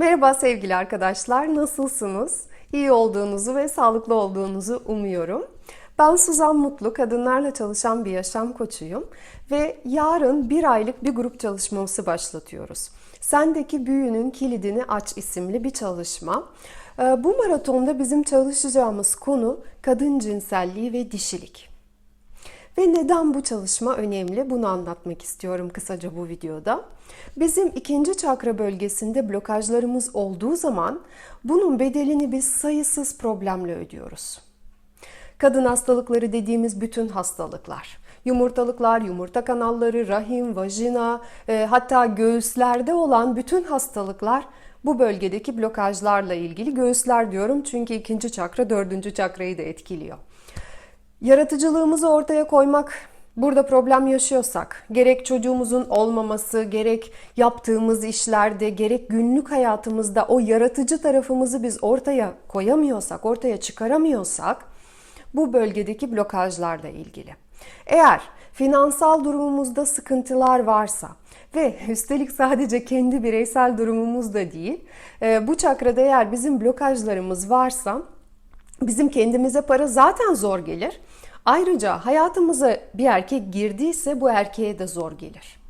Merhaba sevgili arkadaşlar, nasılsınız? İyi olduğunuzu ve sağlıklı olduğunuzu umuyorum. Ben Suzan Mutlu, kadınlarla çalışan bir yaşam koçuyum ve yarın bir aylık bir grup çalışması başlatıyoruz. Sendeki büyünün kilidini aç isimli bir çalışma. Ee, Bu maratonda bizim çalışacağımız konu kadın cinselliği ve dişilik. Ve neden bu çalışma önemli bunu anlatmak istiyorum kısaca bu videoda. Bizim ikinci çakra bölgesinde blokajlarımız olduğu zaman bunun bedelini biz sayısız problemle ödüyoruz. Kadın hastalıkları dediğimiz bütün hastalıklar. Yumurtalıklar, yumurta kanalları, rahim, vajina, e, hatta göğüslerde olan bütün hastalıklar bu bölgedeki blokajlarla ilgili. Göğüsler diyorum çünkü ikinci çakra dördüncü çakrayı da etkiliyor. Yaratıcılığımızı ortaya koymak burada problem yaşıyorsak, gerek çocuğumuzun olmaması, gerek yaptığımız işlerde, gerek günlük hayatımızda o yaratıcı tarafımızı biz ortaya koyamıyorsak, ortaya çıkaramıyorsak bu bölgedeki blokajlarla ilgili. Eğer finansal durumumuzda sıkıntılar varsa ve üstelik sadece kendi bireysel durumumuz da değil, e, bu çakrada eğer bizim blokajlarımız varsa Bizim kendimize para zaten zor gelir. Ayrıca hayatımıza bir erkek girdiyse bu erkeğe de zor gelir.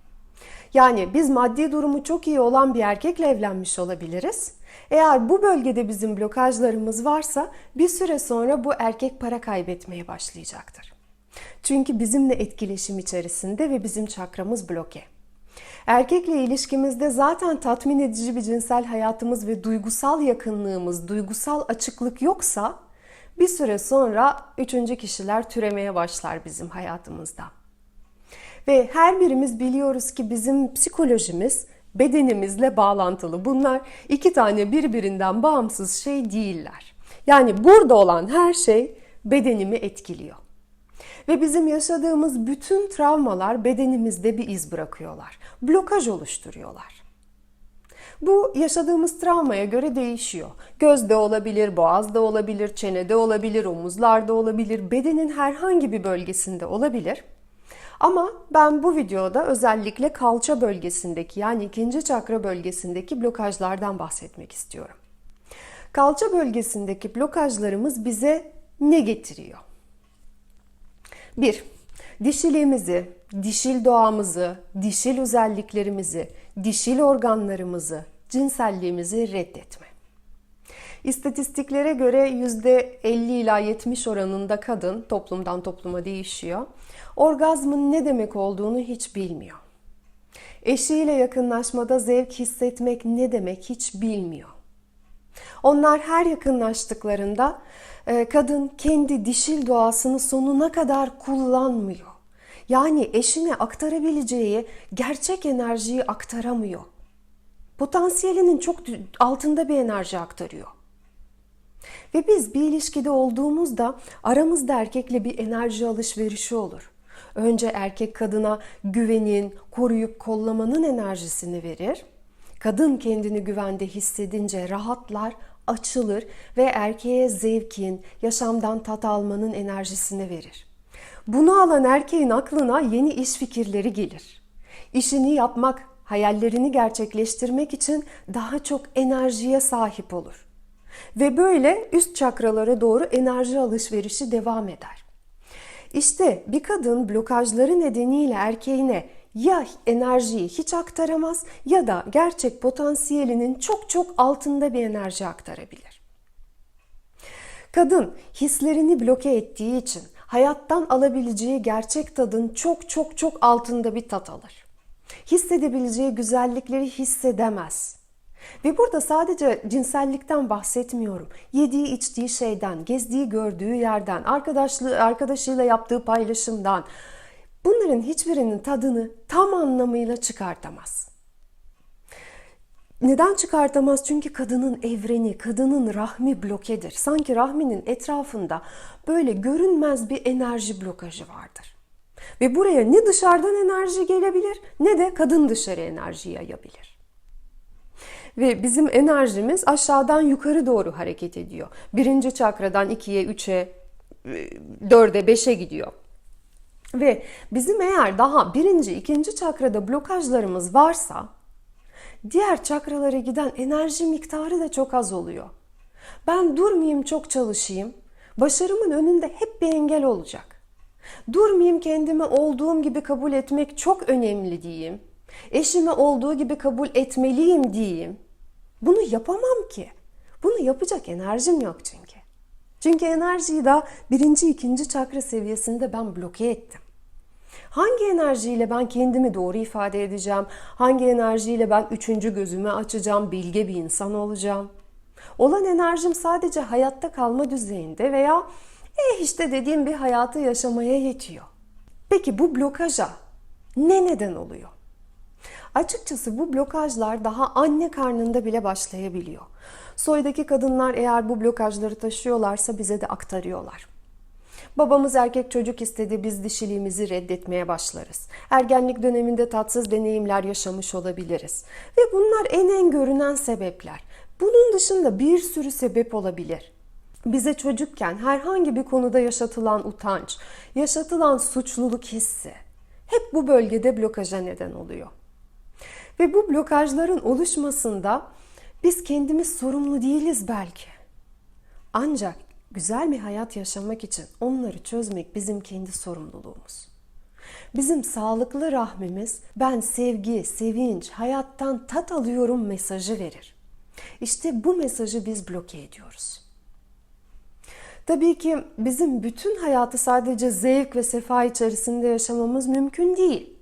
Yani biz maddi durumu çok iyi olan bir erkekle evlenmiş olabiliriz. Eğer bu bölgede bizim blokajlarımız varsa bir süre sonra bu erkek para kaybetmeye başlayacaktır. Çünkü bizimle etkileşim içerisinde ve bizim çakramız bloke. Erkekle ilişkimizde zaten tatmin edici bir cinsel hayatımız ve duygusal yakınlığımız, duygusal açıklık yoksa bir süre sonra üçüncü kişiler türemeye başlar bizim hayatımızda. Ve her birimiz biliyoruz ki bizim psikolojimiz bedenimizle bağlantılı. Bunlar iki tane birbirinden bağımsız şey değiller. Yani burada olan her şey bedenimi etkiliyor. Ve bizim yaşadığımız bütün travmalar bedenimizde bir iz bırakıyorlar. Blokaj oluşturuyorlar. Bu yaşadığımız travmaya göre değişiyor. Gözde olabilir, boğazda olabilir, çenede olabilir, omuzlarda olabilir, bedenin herhangi bir bölgesinde olabilir. Ama ben bu videoda özellikle kalça bölgesindeki yani ikinci çakra bölgesindeki blokajlardan bahsetmek istiyorum. Kalça bölgesindeki blokajlarımız bize ne getiriyor? 1. Dişiliğimizi, dişil doğamızı, dişil özelliklerimizi, dişil organlarımızı, cinselliğimizi reddetme. İstatistiklere göre %50 ila 70 oranında kadın toplumdan topluma değişiyor. Orgazmın ne demek olduğunu hiç bilmiyor. Eşiyle yakınlaşmada zevk hissetmek ne demek hiç bilmiyor. Onlar her yakınlaştıklarında e, kadın kendi dişil doğasını sonuna kadar kullanmıyor. Yani eşine aktarabileceği gerçek enerjiyi aktaramıyor. Potansiyelinin çok altında bir enerji aktarıyor. Ve biz bir ilişkide olduğumuzda aramızda erkekle bir enerji alışverişi olur. Önce erkek kadına güvenin, koruyup kollamanın enerjisini verir. Kadın kendini güvende hissedince rahatlar, açılır ve erkeğe zevkin, yaşamdan tat almanın enerjisini verir. Bunu alan erkeğin aklına yeni iş fikirleri gelir. İşini yapmak, hayallerini gerçekleştirmek için daha çok enerjiye sahip olur. Ve böyle üst çakralara doğru enerji alışverişi devam eder. İşte bir kadın blokajları nedeniyle erkeğine ya enerjiyi hiç aktaramaz ya da gerçek potansiyelinin çok çok altında bir enerji aktarabilir. Kadın hislerini bloke ettiği için hayattan alabileceği gerçek tadın çok çok çok altında bir tat alır. Hissedebileceği güzellikleri hissedemez. Ve burada sadece cinsellikten bahsetmiyorum. Yediği, içtiği şeyden, gezdiği, gördüğü yerden, arkadaşlığı, arkadaşıyla yaptığı paylaşımdan bunların hiçbirinin tadını tam anlamıyla çıkartamaz. Neden çıkartamaz? Çünkü kadının evreni, kadının rahmi blokedir. Sanki rahminin etrafında böyle görünmez bir enerji blokajı vardır. Ve buraya ne dışarıdan enerji gelebilir ne de kadın dışarı enerji yayabilir. Ve bizim enerjimiz aşağıdan yukarı doğru hareket ediyor. Birinci çakradan ikiye, üçe, dörde, beşe gidiyor. Ve bizim eğer daha birinci, ikinci çakrada blokajlarımız varsa diğer çakralara giden enerji miktarı da çok az oluyor. Ben durmayayım çok çalışayım. Başarımın önünde hep bir engel olacak. Durmayayım kendimi olduğum gibi kabul etmek çok önemli diyeyim. Eşimi olduğu gibi kabul etmeliyim diyeyim. Bunu yapamam ki. Bunu yapacak enerjim yok çünkü. Çünkü enerjiyi daha birinci, ikinci çakra seviyesinde ben bloke ettim. Hangi enerjiyle ben kendimi doğru ifade edeceğim? Hangi enerjiyle ben üçüncü gözümü açacağım, bilge bir insan olacağım? Olan enerjim sadece hayatta kalma düzeyinde veya eh işte dediğim bir hayatı yaşamaya yetiyor. Peki bu blokaja ne neden oluyor? Açıkçası bu blokajlar daha anne karnında bile başlayabiliyor. Soydaki kadınlar eğer bu blokajları taşıyorlarsa bize de aktarıyorlar. Babamız erkek çocuk istedi, biz dişiliğimizi reddetmeye başlarız. Ergenlik döneminde tatsız deneyimler yaşamış olabiliriz. Ve bunlar en en görünen sebepler. Bunun dışında bir sürü sebep olabilir. Bize çocukken herhangi bir konuda yaşatılan utanç, yaşatılan suçluluk hissi hep bu bölgede blokaja neden oluyor. Ve bu blokajların oluşmasında biz kendimiz sorumlu değiliz belki. Ancak güzel bir hayat yaşamak için onları çözmek bizim kendi sorumluluğumuz. Bizim sağlıklı rahmimiz ben sevgi, sevinç, hayattan tat alıyorum mesajı verir. İşte bu mesajı biz bloke ediyoruz. Tabii ki bizim bütün hayatı sadece zevk ve sefa içerisinde yaşamamız mümkün değil.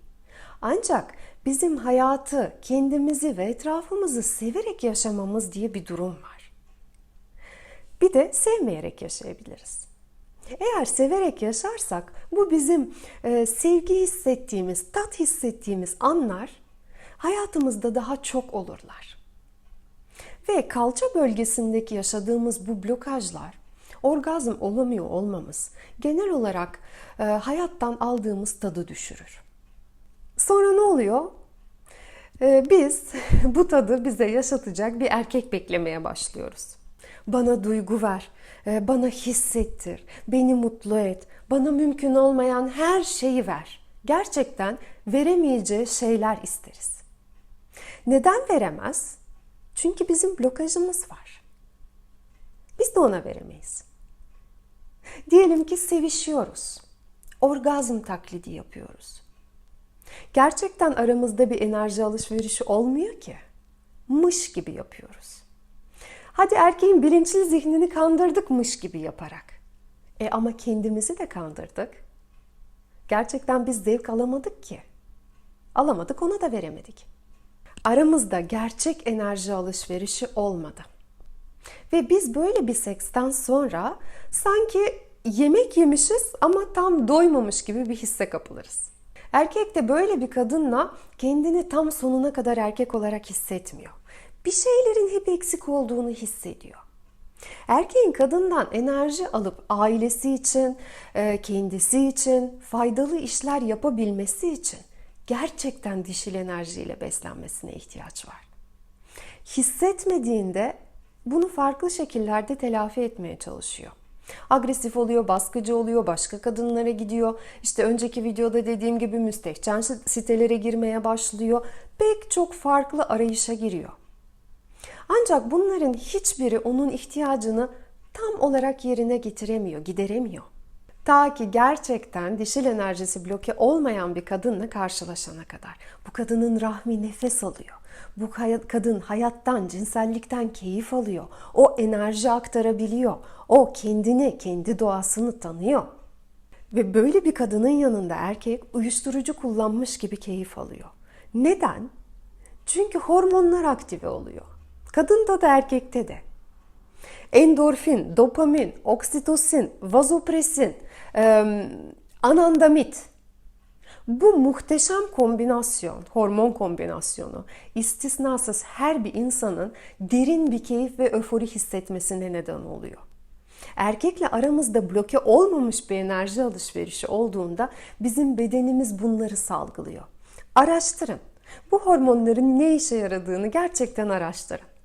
Ancak bizim hayatı, kendimizi ve etrafımızı severek yaşamamız diye bir durum var. Bir de sevmeyerek yaşayabiliriz. Eğer severek yaşarsak bu bizim e, sevgi hissettiğimiz, tat hissettiğimiz anlar hayatımızda daha çok olurlar. Ve kalça bölgesindeki yaşadığımız bu blokajlar, orgazm olamıyor olmamız genel olarak e, hayattan aldığımız tadı düşürür. Sonra ne oluyor? Ee, biz bu tadı bize yaşatacak bir erkek beklemeye başlıyoruz. Bana duygu ver, e, bana hissettir, beni mutlu et, bana mümkün olmayan her şeyi ver. Gerçekten veremeyeceği şeyler isteriz. Neden veremez? Çünkü bizim blokajımız var. Biz de ona veremeyiz. Diyelim ki sevişiyoruz. Orgazm taklidi yapıyoruz. Gerçekten aramızda bir enerji alışverişi olmuyor ki. Mış gibi yapıyoruz. Hadi erkeğin bilinçli zihnini kandırdık mış gibi yaparak. E ama kendimizi de kandırdık. Gerçekten biz zevk alamadık ki. Alamadık ona da veremedik. Aramızda gerçek enerji alışverişi olmadı. Ve biz böyle bir seksten sonra sanki yemek yemişiz ama tam doymamış gibi bir hisse kapılırız. Erkek de böyle bir kadınla kendini tam sonuna kadar erkek olarak hissetmiyor. Bir şeylerin hep eksik olduğunu hissediyor. Erkeğin kadından enerji alıp ailesi için, e, kendisi için faydalı işler yapabilmesi için gerçekten dişil enerjiyle beslenmesine ihtiyaç var. Hissetmediğinde bunu farklı şekillerde telafi etmeye çalışıyor. Agresif oluyor, baskıcı oluyor, başka kadınlara gidiyor. İşte önceki videoda dediğim gibi müstehcen sitelere girmeye başlıyor. Pek çok farklı arayışa giriyor. Ancak bunların hiçbiri onun ihtiyacını tam olarak yerine getiremiyor, gideremiyor. Ta ki gerçekten dişil enerjisi bloke olmayan bir kadınla karşılaşana kadar. Bu kadının rahmi nefes alıyor. Bu kadın hayattan, cinsellikten keyif alıyor. O enerji aktarabiliyor. O kendini, kendi doğasını tanıyor. Ve böyle bir kadının yanında erkek uyuşturucu kullanmış gibi keyif alıyor. Neden? Çünkü hormonlar aktive oluyor. Kadında da erkekte de. Endorfin, dopamin, oksitosin, vazopresin, anandamit bu muhteşem kombinasyon, hormon kombinasyonu istisnasız her bir insanın derin bir keyif ve öfori hissetmesine neden oluyor. Erkekle aramızda bloke olmamış bir enerji alışverişi olduğunda bizim bedenimiz bunları salgılıyor. Araştırın. Bu hormonların ne işe yaradığını gerçekten araştırın.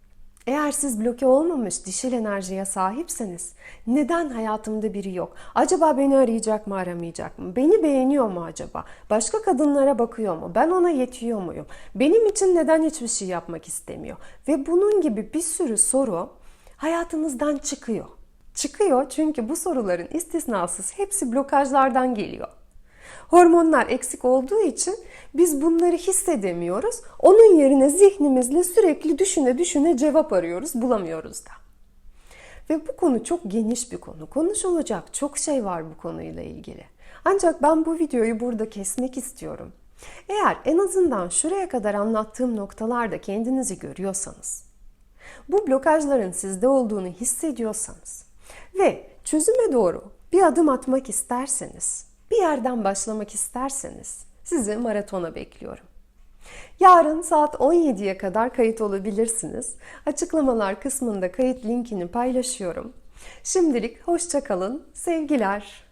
Eğer siz bloke olmamış dişil enerjiye sahipseniz neden hayatımda biri yok? Acaba beni arayacak mı aramayacak mı? Beni beğeniyor mu acaba? Başka kadınlara bakıyor mu? Ben ona yetiyor muyum? Benim için neden hiçbir şey yapmak istemiyor? Ve bunun gibi bir sürü soru hayatınızdan çıkıyor. Çıkıyor çünkü bu soruların istisnasız hepsi blokajlardan geliyor. Hormonlar eksik olduğu için biz bunları hissedemiyoruz. Onun yerine zihnimizle sürekli düşüne düşüne cevap arıyoruz, bulamıyoruz da. Ve bu konu çok geniş bir konu. Konuşulacak çok şey var bu konuyla ilgili. Ancak ben bu videoyu burada kesmek istiyorum. Eğer en azından şuraya kadar anlattığım noktalarda kendinizi görüyorsanız, bu blokajların sizde olduğunu hissediyorsanız ve çözüme doğru bir adım atmak isterseniz, bir yerden başlamak isterseniz sizi maratona bekliyorum. Yarın saat 17'ye kadar kayıt olabilirsiniz. Açıklamalar kısmında kayıt linkini paylaşıyorum. Şimdilik hoşça kalın. Sevgiler.